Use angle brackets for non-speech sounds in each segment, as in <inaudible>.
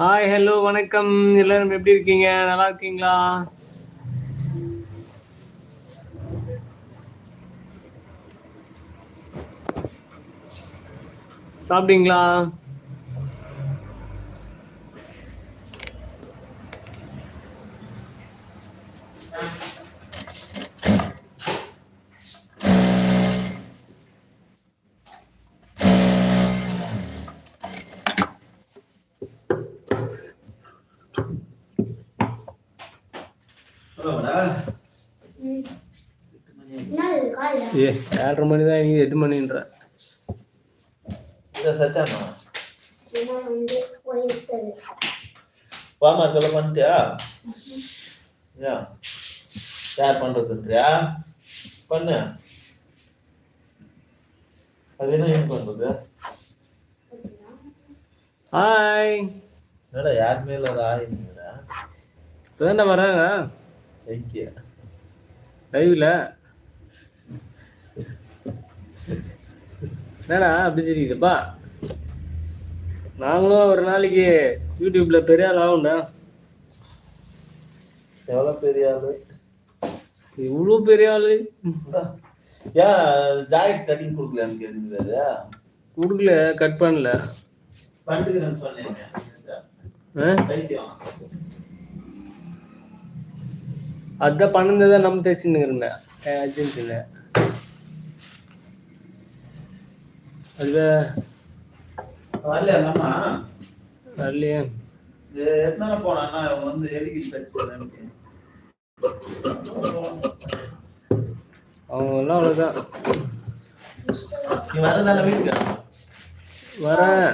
Hi hello வணக்கம். எல்லாரும் எப்படி இருக்கீங்க? நல்லா இருக்கீங்களா? சாப்பிட்டீங்களா? ஏழரை மணி தான் இங்கே எட்டு மணின்ற. போயிருக்கிறது வாமார்க்கெல்லாம் பண்ணிட்டியா? ஏன் யார் பண்றதுன்றியா பண்ணு. அது என்ன ஏன் பண்றது? ஹாய் என்னடா யார் மேல அது ஆயிடுங்களா இப்போதான் வராங்க. லைவ்ல என்னடா அப்படி தெரியுதுப்பா நாங்களும் ஒரு நாளைக்கு யூடியூப்ல பெரிய ஆள் ஆகும்டா எவ்வளவு பெரிய ஆளு? இவ்வளோ பெரிய ஆளு. ஏன் ஜாக்கெட் கட்டிங் கொடுக்கலான்னு கேட்டுருந்தது கொடுக்கல கட் பண்ணல. பண்ணிட்டுக்கிறேன்னு சொன்னேன் அதான் தான் நம்ம தைச்சுன்னு இருந்தேன் அர்ஜென்ட்டுல அது வரல அந்தம்மா வரலையே. எத்தனை போனான்னா இவன் வந்து எதுக்கு அவங்க எல்லாம் அவ்வளோதான் நீ வரதான வீட்டுக்கு? வரேன்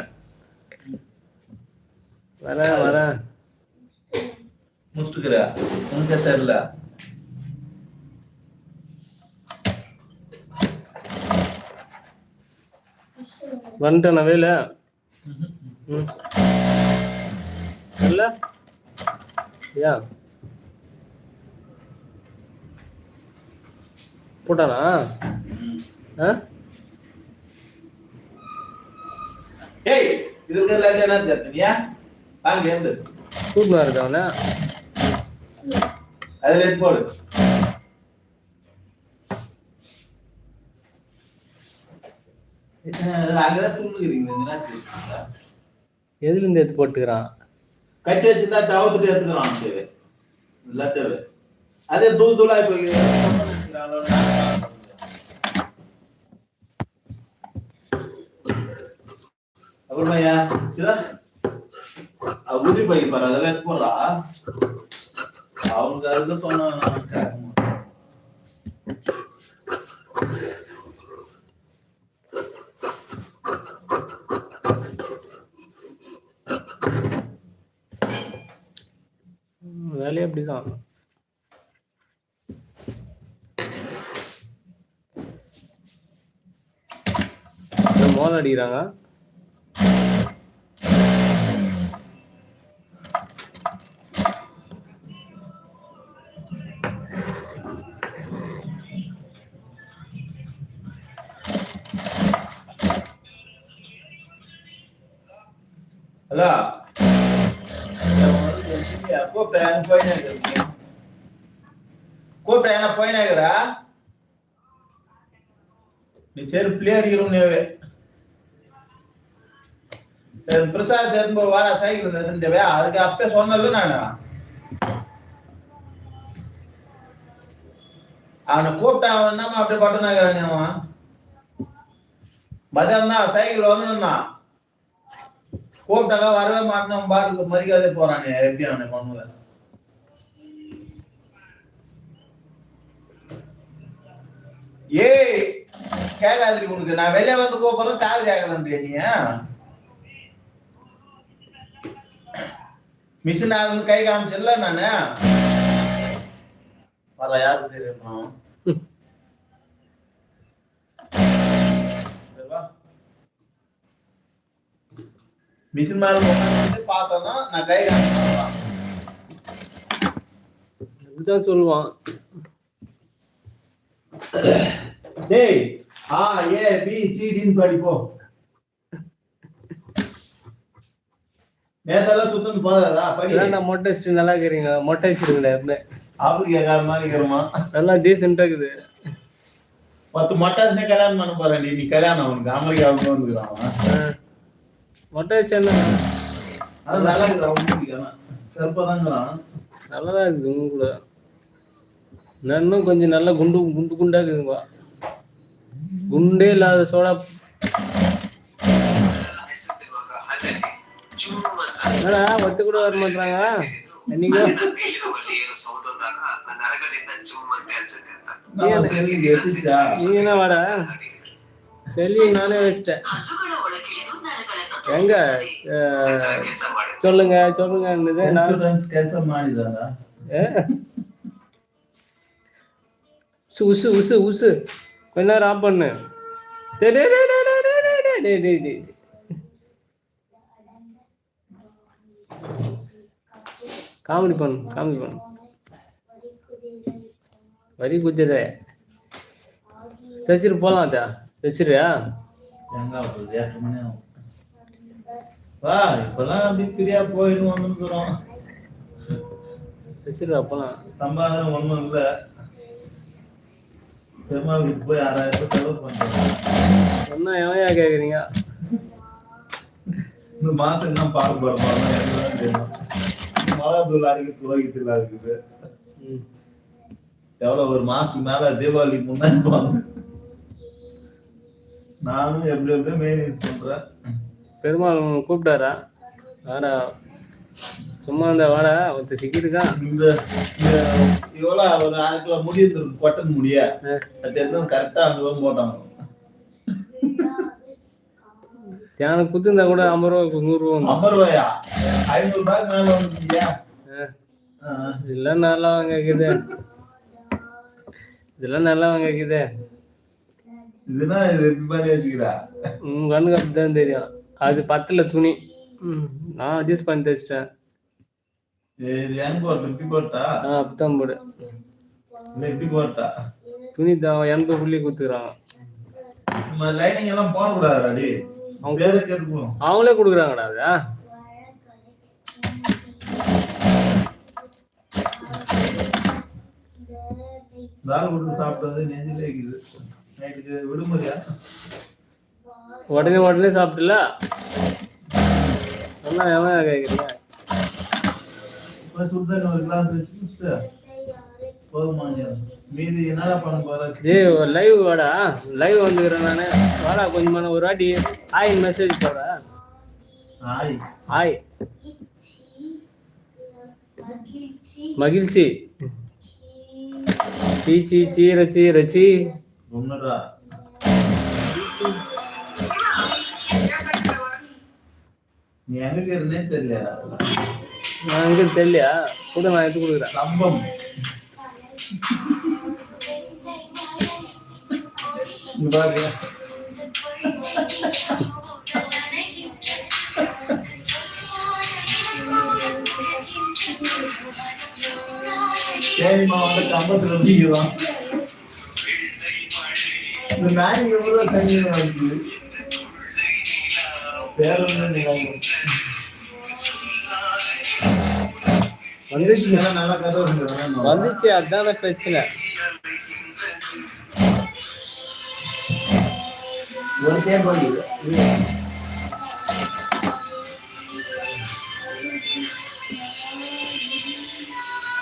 வரேன் வரேன் முடிச்சுக்கிற உனக்கு தெரியல வந்துட்டேன் வேலை. இல்ல? யா போட்டானா? ஆ? ஏய் இதுக்கு எல்லாம் என்ன தெரியா வாங்க எழுந்து. கூட்டினா இருக்கா அவனை. அதுல போடு? அங்கதான் துண்ணுக்கிறீங்க இந்த நேரத்துக்கு. எதுலேருந்து எடுத்து போட்டுக்கிறான்? கட்டி வச்சிருந்தா தவத்துட்டு எடுத்துக்கிறான் தேவை லட்டவே அதே தூள் தூளா போய் அப்புறமா யா இதா? உறுதி பை பாரு அதெல்லாம் போடுறா அவங்க அதுதான் சொன்னாங்க அப்படிதான் மோதம் அடிக்கிறாங்க. ஹலோ. கூப்பிட்டேன் போயினாங்க கூப்பிட்டேன் என்ன போயினாகிறா நீ செருப்புலயே அடிக்கிறோம் நீவே பிரசாத் திரும்ப வாடா சைக்கிள் தெரிஞ்சவே அதுக்கு அப்பே சொன்னல நானு. அவனை கூப்பிட்டு என்னமா அப்படியே பட்டுனாகிறானே அவன்? மதியம் தான் சைக்கிள் வந்துருந்தான் கூப்பிட்டாக்கா வரவே மாட்டேன் பாட்டுக்கு மதிக்காதே போறானே எப்படி அவனை பண்ணுவேன் ஏய் கேட்காது உனக்கு. நான் வெளியே வந்து கூப்பிடுறேன் காது கேட்கலன்றிய நீ மிஷின் ஆளுங்க கை காமிச்சல நானு. வர யாருக்கு தெரியுமா? மிஷின் மேல உட்கார்ந்து பார்த்தோன்னா நான் கை இப்படிதான் சொல்லுவான். டேய் ஆ ஏ பி சி டின்னு படிப்போம் நேத்தெல்லாம் சுத்தம் போதாதா? படி. இதான்டா மொட்டை வச்சுட்டு நல்லா இருக்கிறீங்க. மொட்டை வச்சிருக்கீங்களே எப்பவுமே. ஆப்பிரிக்கா கார மாதிரி இருக்கிறோமா? நல்லா டீசெண்டா இருக்குது. பத்து மட்டாஸ்னே கல்யாணம் பண்ண போறேன் நீ கல்யாணம் அவனுக்கு அமெரிக்காவுக்கு வந்துக்கிறான். மொட்டை அது நல்லா இருக்குது அவனுக்கு கருப்பாதாங்கிறான் நல்லாதான் இருக்குது உங்க கூட. நான் இன்னும் கொஞ்சம் நல்லா குண்டு குண்டு குண்டா இருக்குதுப்பா குண்டே இல்லாத சோடா. என்னடா ஒத்து கூட வர மாட்டாங்க என்னைக்கோ? நீ என்ன வாடா? சரி நானே வச்சிட்டேன் எங்க சொல்லுங்க சொல்லுங்க இன்சூரன்ஸ் ಕೆಲಸ ಮಾಡಿದಾರ உசு உசு உசு கொஞ்ச நேரம் ஆஃப் பண்ணு காமெடி பண்ணு காமெடி பண்ணு வரி குத்துற தச்சிட்டு போலாம் தச்சிருயா வா இப்பெல்லாம் அப்படி ஃப்ரீயா போயிடும் வந்துருக்குறோம் சரி அப்பெல்லாம். சம்பாதனை ஒன்றும் இல்லை. பெருமாளுக்கு போய் ஆறாயிரம் ரூபாய் செலவு பண்ணுறோம் என்ன ஏவையா கேட்குறீங்க இந்த மாதம் என்ன பார்க்க போகிறோம் மலாதூள் அரைக்கு துவகித்துல இருக்குது எவ்வளவு ஒரு மாதத்துக்கு மேலே தீபாவளி முன்னாடி போனேன் நானும் எப்படி எப்படியோ மெயின் யூஸ் பண்ணுறேன் பெருமாள் கூப்பிட்டாரா? வாடா. சும்மா இந்த வாடா ஒருத்தர் சிக்கிட்டுக்கா. இந்த இவ்வளவு ஒரு அரை கிலோ முடி இருக்கு கொட்டன் முடிய. அது எதுவும் கரெக்டா அங்க போய் போட்டாங்க தியானம் குத்துந்தா கூட ஐம்பது ரூபா நூறு ரூபா வந்துரும். ஐம்பது ரூபாயா? ஐநூறு ரூபாய்க்கு மேல வந்துருக்கியா? ஆ, இதெல்லாம் நல்லா கேக்குது இதெல்லாம் நல்லா கேக்குது இதுனா இது வச்சுக்கிறா. உன் கண்ணுக்கு அப்படிதான் தெரியும். அது பத்துல துணி. நான் அட்ஜஸ்ட் பண்ணி தச்சிட்டேன் புத்தம் போடு? துணி தான் எண்பது புள்ளி குத்துக்கிறாங்க அவங்களே கொடுக்குறாங்கடா அது. தால் கொடுத்து சாப்பிட்டது நெஞ்சிலே இருக்குது. நைட்டுக்கு விடுமுறையா? உடனே உடனே சாப்பிட்டுல? என்ன எவன் கேட்குறீங்க ஏய் லைவ் வாடா. லைவ் வந்துக்கிறேன் நான். வாடா கொஞ்சமான ஒரு வாட்டி. ஹாய் மெசேஜ் போடுறா. ஹாய் ஹாய் மகிழ்ச்சி. சீ சீ சீ ரச்சி ரச்சி. ஒன்னுடா நீ எங்க இருந்தே தெரியல. நான் எங்க தெரியலையா? கூட நான் எடுத்து கொடுக்குறேன். சம்பம். சரிம்மா வந்து கம்பத்துல முடிக்கிறோம் இந்த நாய் எவ்வளவு தண்ணி வருது பேருந்து நிலையம் வந்துச்சு. அதான பிரச்சனை.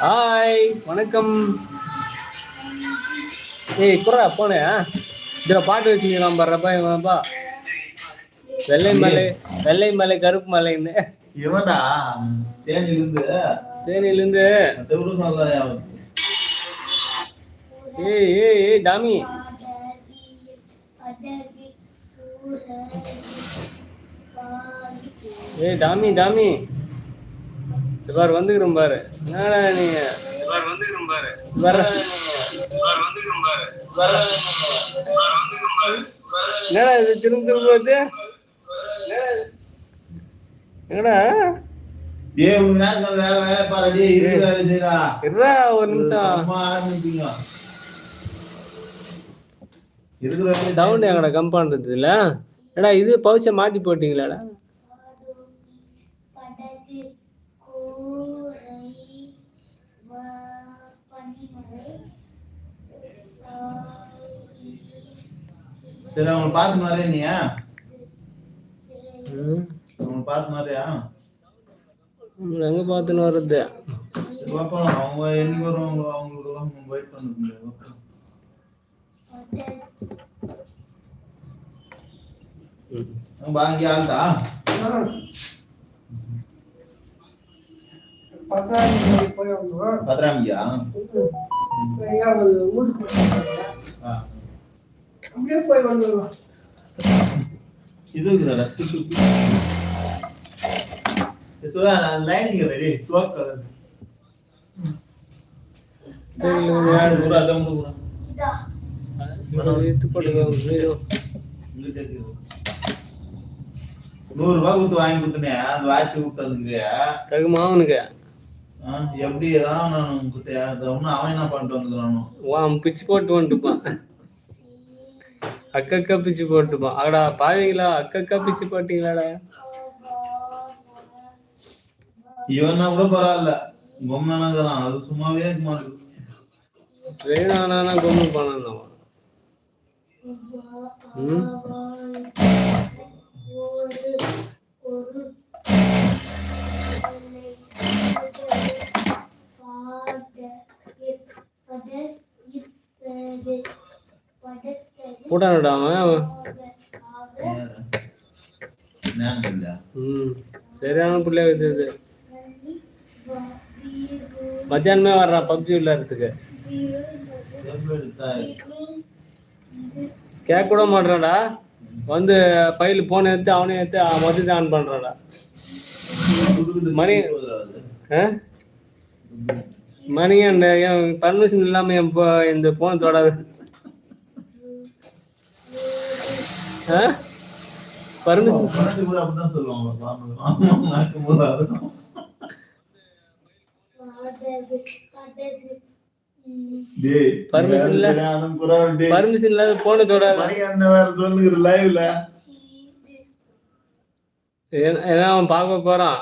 ஹாய் வணக்கம். ஏய் குறா போனேன் இதில் பாட்டு வச்சுக்கலாம் பாடுறப்பா இவன்பா வெள்ளை மலை வெள்ளை மலை கருப்பு மலைன்னு. இவன்டா தேனிலிருந்து சொல்ல ஏய் ஏய் ஏய் டாமி. ஏய் டாமி டாமி. பாரு வந்துக்கிறோம் பாரு. என்னடா நீ? பாரு வந்துக்கிறோம் பாரு. வர. பாரு வந்துக்கிறோம் பாரு. வர. வந்துக்கிறோம் பாரு. என்னடா இது திரும்ப திரும்ப என்னடா? ஏ உங்க நேரத்துல வேற வேற ஒரு நிமிஷம். சும்மா ஆரம்பிப்பீங்க. இருக்குற டவுன் எங்கட கம்பவுண்ட் இருக்குல்ல ஏடா இது பவுச்ச மாத்தி போட்டீங்களாடா? சரி அவங்க பார்த்து மாதிரி நீங்க பார்த்து மாதிரியா உங்களை எங்க பார்த்துன்னு வர்றது? பார்ப்போம் அவங்க என்னைக்கு வருவாங்களோ அவங்களுக்கு வெயிட் பண்ண முடியாது வாங்கி ஆள்டா. வந்துடுவோம் இது இருக்குதா பூரா இழுத்து போடுங்க, ஐயோ. நூறு ரூபாய் கொடுத்து வாங்கி கொடுத்தனே அந்த வாட்ச் விட்டு வந்துக்கிறியா தகுமா அவனுக்கு? ஆ, எப்படி ஏதாவது நான் கொடுத்தியா அவன் என்ன பண்ணிட்டு வந்துக்கிறானோ? அவன் பிச்சு போட்டு வந்துட்டுப்பான் அக்கக்கா பிச்சு போட்டுப்பான் அடா பாவீங்களா? அக்கக்கா பிச்சு போட்டீங்களாடா? இவன்னா கூட பரவாயில்ல. பொம்மைனாங்கிறான் அது சும்மாவே இருக்க மாட்டேங்குது. வேணானா கொண்டு போனான் அவன் ம்? ஒரு ஒரு போட்டானடா அவன். ஞானம் இல்ல ம் சரியான பிள்ளைய வச்சது மத்தியானமே வர்றான் பப்ஜி விளையாடுறதுக்கு. கேட்க கூட மாட்டான்டா வந்து ஃபைல் போன் எடுத்து அவனே எடுத்து மொத்தத்தை ஆன் பண்றான்டா. மணி- ஆ? மணி அந்த என் பர்மிஷன் இல்லாம என் இந்த ஃபோனை தொடாது. ஆ பர்மிஷன் பன்னெண்டு கூட அப்படிதான் சொல்லுவாங்க பாம்பு. ஆமா, நாக்கும்போது அதுதான். டேய், Permission இல்ல? பர்மிஷன் இல்லாத போனை தொடாது. மணி அண்ணன் வேற சொல்லுகிற லைவ்ல ஏன்னா அவன் பார்க்க போறான்.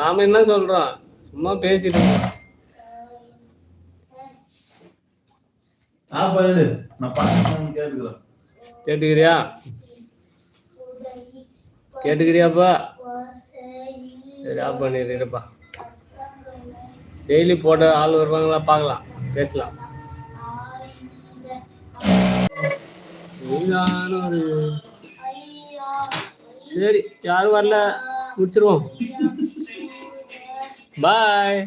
நாம என்ன சொல்றோம்? சும்மா பேசிட்டு கேட்டுக்கிறியா? கேட்டுக்கிறியாப்பா? சரி ஆஃப் பண்ணிடுப்பா டெய்லி போட்ட ஆள் வருவாங்களா பார்க்கலாம். பேசலாம். சரி யாரும் வரல. முடிச்சிருவோம். <laughs> பாய்